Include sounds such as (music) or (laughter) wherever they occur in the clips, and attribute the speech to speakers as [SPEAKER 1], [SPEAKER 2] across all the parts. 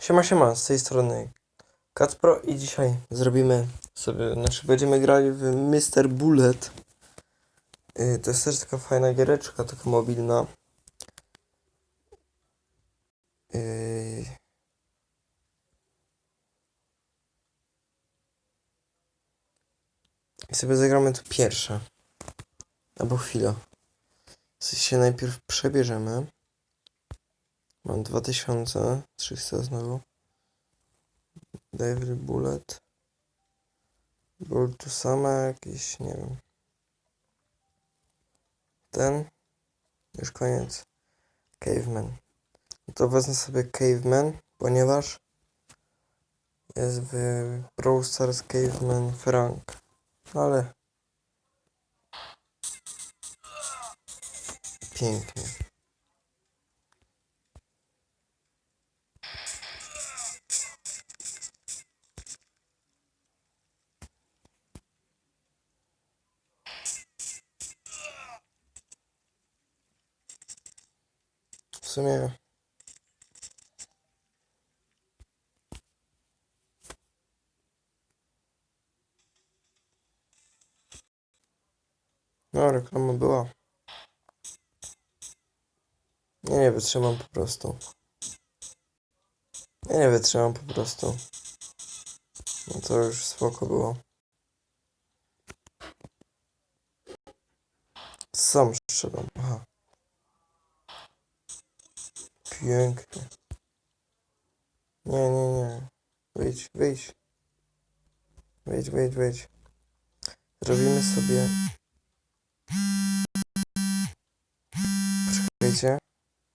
[SPEAKER 1] Siema, siema, z tej strony Kacpro i dzisiaj zrobimy sobie, znaczy będziemy grali w Mr. Bullet. Yy, to jest też taka fajna giereczka, taka mobilna. Yy. I sobie zagramy tu pierwsze. Albo chwilę. się najpierw przebierzemy. Mam 2300 znowu. Devil Bullet. Był tu sama jakiś, nie wiem. Ten. Już koniec. Caveman. No to wezmę sobie Caveman, ponieważ jest w Brawl Stars Caveman Frank. No ale pięknie. Sumie No, reklama była. Nie, nie wytrzymam po prostu. Nie, nie wytrzymam po prostu. No to już spoko było. Sam strzelam. Aha. Pięknie. Nie, nie, nie. Wyjdź, wyjdź. Wyjdź, wyjdź, wyjdź. Zrobimy sobie... Poczekajcie.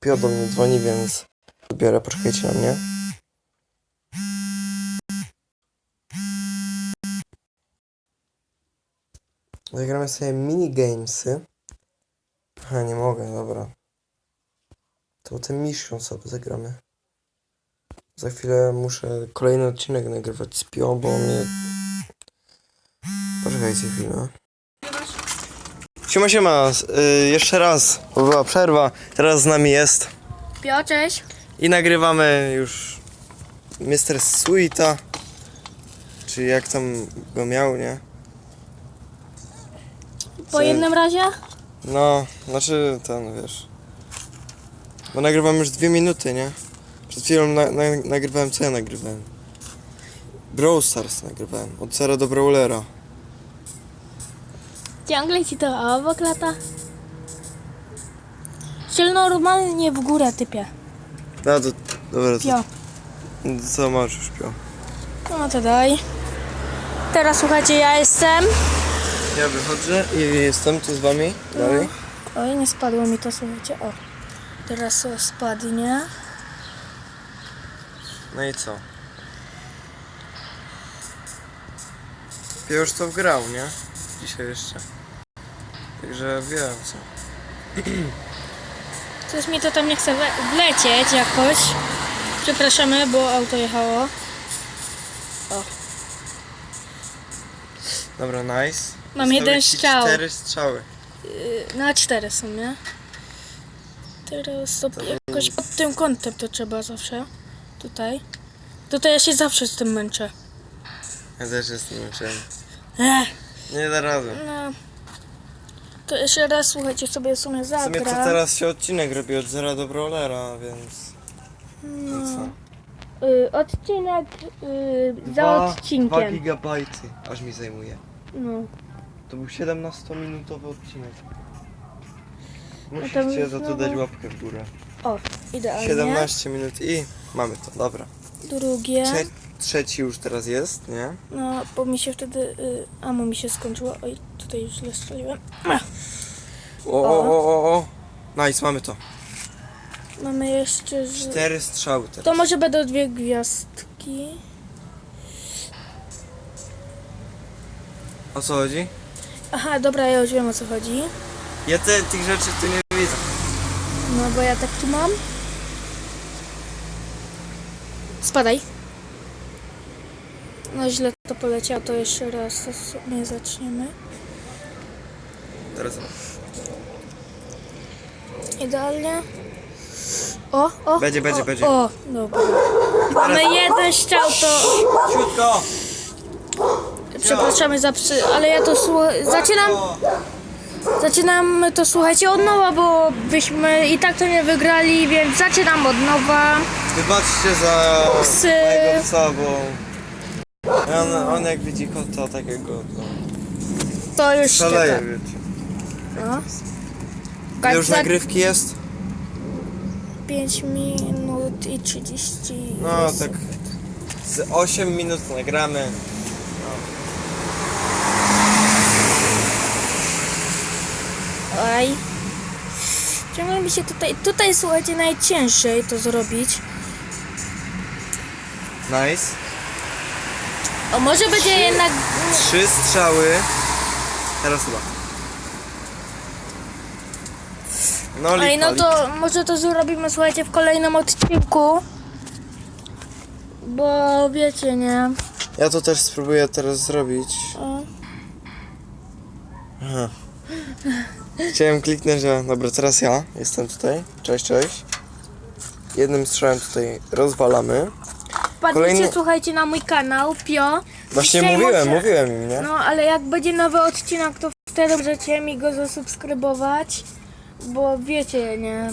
[SPEAKER 1] Pio do mnie dzwoni, więc odbiorę. Poczekajcie na mnie. Zagramy sobie minigamesy. Aha, nie mogę, dobra. To ten mission sobie zagramy. Za chwilę muszę kolejny odcinek nagrywać z Pio, bo mnie... Poczekajcie chwilę. Siema, siema, y, jeszcze raz, bo była przerwa, teraz z nami jest
[SPEAKER 2] Pio, cześć.
[SPEAKER 1] i nagrywamy już Mr. Sweeta, czy jak tam go miał, nie?
[SPEAKER 2] Po jednym razie?
[SPEAKER 1] No, znaczy ten, wiesz. Bo nagrywam już dwie minuty, nie? Przed chwilą na, na, nagrywałem, co ja nagrywałem? Brawl Stars nagrywałem, od zera do Brawlera.
[SPEAKER 2] Ciągle ci to obok lata. Czyli normalnie w górę typie.
[SPEAKER 1] No to, dobra,
[SPEAKER 2] Pio.
[SPEAKER 1] to co masz już pio?
[SPEAKER 2] No to daj. Teraz słuchajcie, ja jestem.
[SPEAKER 1] Ja wychodzę i jestem tu z wami, dalej.
[SPEAKER 2] Oj, nie spadło mi to, słuchajcie. O. Teraz o, spadnie.
[SPEAKER 1] No i co? Pio już to wgrał, nie? Dzisiaj jeszcze. Także wiem co.
[SPEAKER 2] Coś mi to tam nie chce wlecieć jakoś. Przepraszamy, bo auto jechało.
[SPEAKER 1] Dobra, nice.
[SPEAKER 2] Mam
[SPEAKER 1] Zostały
[SPEAKER 2] jeden
[SPEAKER 1] ci
[SPEAKER 2] strzał.
[SPEAKER 1] Cztery strzały.
[SPEAKER 2] Yy, Na cztery są, nie? Teraz to jakoś pod tym kątem to trzeba zawsze. Tutaj. Tutaj ja się zawsze z tym męczę.
[SPEAKER 1] Ja też jestem uczeń.
[SPEAKER 2] Ech,
[SPEAKER 1] Nie da rady.
[SPEAKER 2] no. To jeszcze raz słuchajcie sobie w sumie
[SPEAKER 1] W sumie to teraz się odcinek robi od zera do brawlera, więc... No. co?
[SPEAKER 2] Y, odcinek y, za
[SPEAKER 1] Dwa-
[SPEAKER 2] odcinkiem.
[SPEAKER 1] Dwa gigabajty, aż mi zajmuje.
[SPEAKER 2] No.
[SPEAKER 1] To był 17-minutowy odcinek.
[SPEAKER 2] To
[SPEAKER 1] Musicie za to
[SPEAKER 2] znowu-
[SPEAKER 1] dać łapkę w górę.
[SPEAKER 2] O, idealnie.
[SPEAKER 1] 17 minut i mamy to, dobra.
[SPEAKER 2] Drugie.
[SPEAKER 1] Trze trzeci już teraz jest, nie?
[SPEAKER 2] No, bo mi się wtedy y, amo mi się skończyło. Oj, tutaj już źle strzeliłem.
[SPEAKER 1] O, o, o, o, o. Nice, mamy to.
[SPEAKER 2] Mamy jeszcze... Z...
[SPEAKER 1] Cztery strzały teraz.
[SPEAKER 2] To może będą dwie gwiazdki.
[SPEAKER 1] O co chodzi?
[SPEAKER 2] Aha, dobra, ja już wiem o co chodzi.
[SPEAKER 1] Ja te, tych rzeczy tu nie widzę.
[SPEAKER 2] No bo ja tak tu mam. Spadaj. No źle to poleciało, to jeszcze raz to sobie zaczniemy.
[SPEAKER 1] Teraz
[SPEAKER 2] Idealnie. O, o.
[SPEAKER 1] Będzie, będzie,
[SPEAKER 2] o,
[SPEAKER 1] będzie.
[SPEAKER 2] O, dobra. mamy jeden strzał, to
[SPEAKER 1] Ciutko!
[SPEAKER 2] przepraszamy za psy, ale ja to słucham, zaczynam, zaczynam to słuchajcie od nowa, bo byśmy i tak to nie wygrali, więc zaczynam od nowa.
[SPEAKER 1] Wybaczcie za
[SPEAKER 2] Psy.
[SPEAKER 1] mojego psa, bo on, on jak widzi kota takiego, to
[SPEAKER 2] To już
[SPEAKER 1] szaleje,
[SPEAKER 2] czeka.
[SPEAKER 1] wiecie.
[SPEAKER 2] No.
[SPEAKER 1] Ile już
[SPEAKER 2] Tak,
[SPEAKER 1] nagrywki jest?
[SPEAKER 2] 5 minut i 30
[SPEAKER 1] No tak z 8 minut nagramy.
[SPEAKER 2] Oj. Ciągle mi się tutaj, tutaj słuchajcie, najciężej to zrobić.
[SPEAKER 1] Nice.
[SPEAKER 2] O, może będzie jednak...
[SPEAKER 1] Trzy strzały. Teraz chyba. No
[SPEAKER 2] no
[SPEAKER 1] lipa,
[SPEAKER 2] to może to zrobimy, słuchajcie, w kolejnym odcinku. Bo wiecie, nie?
[SPEAKER 1] Ja to też spróbuję teraz zrobić.
[SPEAKER 2] O.
[SPEAKER 1] Aha. Chciałem kliknąć, że dobra, teraz ja jestem tutaj. Cześć, cześć. Jednym strzałem tutaj rozwalamy.
[SPEAKER 2] Wpadnijcie,
[SPEAKER 1] Kolejny-
[SPEAKER 2] słuchajcie, na mój kanał, Pio.
[SPEAKER 1] Właśnie
[SPEAKER 2] Dzisiaj
[SPEAKER 1] mówiłem,
[SPEAKER 2] może-
[SPEAKER 1] mówiłem im, nie?
[SPEAKER 2] No, ale jak będzie nowy odcinek, to wtedy możecie mi go zasubskrybować. Bo wiecie, nie?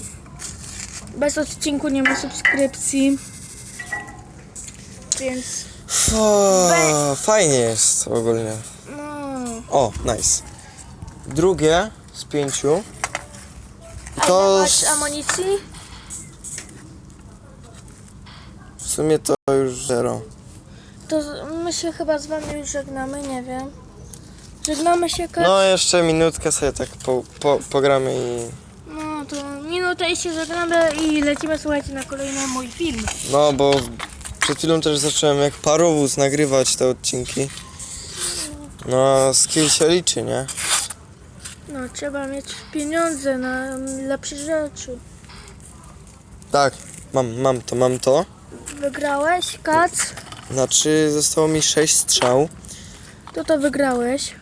[SPEAKER 2] Bez odcinku nie ma subskrypcji. Więc,
[SPEAKER 1] O, fajnie jest ogólnie.
[SPEAKER 2] no...
[SPEAKER 1] O, nice. Drugie z pięciu. I to s-
[SPEAKER 2] amunicji?
[SPEAKER 1] w sumie to już zero.
[SPEAKER 2] To z- my się chyba z wami już żegnamy, nie wiem. Żegnamy się, Kat?
[SPEAKER 1] No jeszcze minutkę sobie tak po, po, pogramy i...
[SPEAKER 2] No to minutę i się żegnamy i lecimy, słuchajcie, na kolejny mój film.
[SPEAKER 1] No bo przed chwilą też zacząłem jak parowóz nagrywać te odcinki. No skill się liczy, nie?
[SPEAKER 2] No, trzeba mieć pieniądze na lepsze rzeczy.
[SPEAKER 1] Tak, mam, mam to, mam to.
[SPEAKER 2] Wygrałeś, Kac?
[SPEAKER 1] Znaczy zostało mi 6 strzał.
[SPEAKER 2] To to wygrałeś.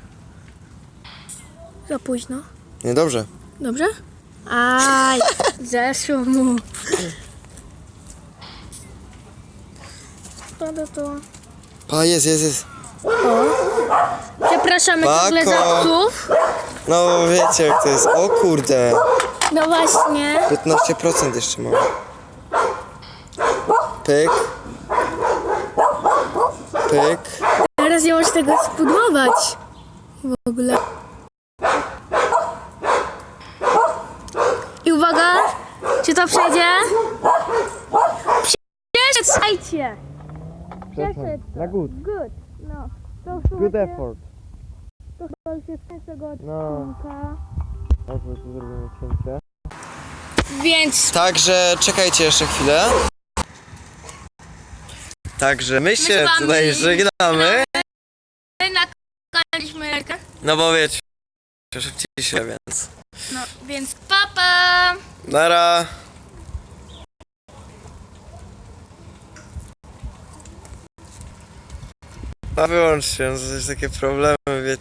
[SPEAKER 2] Za późno.
[SPEAKER 1] Niedobrze.
[SPEAKER 2] Dobrze? Aj, (laughs) zeszło mu. To, to.
[SPEAKER 1] Pa, jest, jest, jest.
[SPEAKER 2] Przepraszamy ciągle za
[SPEAKER 1] Pako.
[SPEAKER 2] psów.
[SPEAKER 1] No wiecie jak to jest. O kurde.
[SPEAKER 2] No właśnie.
[SPEAKER 1] 15% jeszcze mam. Pyk. Pyk.
[SPEAKER 2] Teraz nie możesz tego spudłować. W ogóle. I uwaga, czy to przejdzie? Przeszedł.
[SPEAKER 1] Na good.
[SPEAKER 2] Good. No. To
[SPEAKER 1] Good
[SPEAKER 2] słuchajcie,
[SPEAKER 1] effort.
[SPEAKER 2] To chyba już jest koniec tego
[SPEAKER 1] No.
[SPEAKER 2] odcinka.
[SPEAKER 1] O, tu zrobimy cięcie.
[SPEAKER 2] Więc
[SPEAKER 1] Także czekajcie jeszcze chwilę. Także my się
[SPEAKER 2] wami
[SPEAKER 1] tutaj żegnamy.
[SPEAKER 2] nagraliśmy rękę.
[SPEAKER 1] No bo wiecie, szybciej się, więc.
[SPEAKER 2] No, więc papa.
[SPEAKER 1] Nara. A wyłączcie, no to jest takie problemy, wiecie.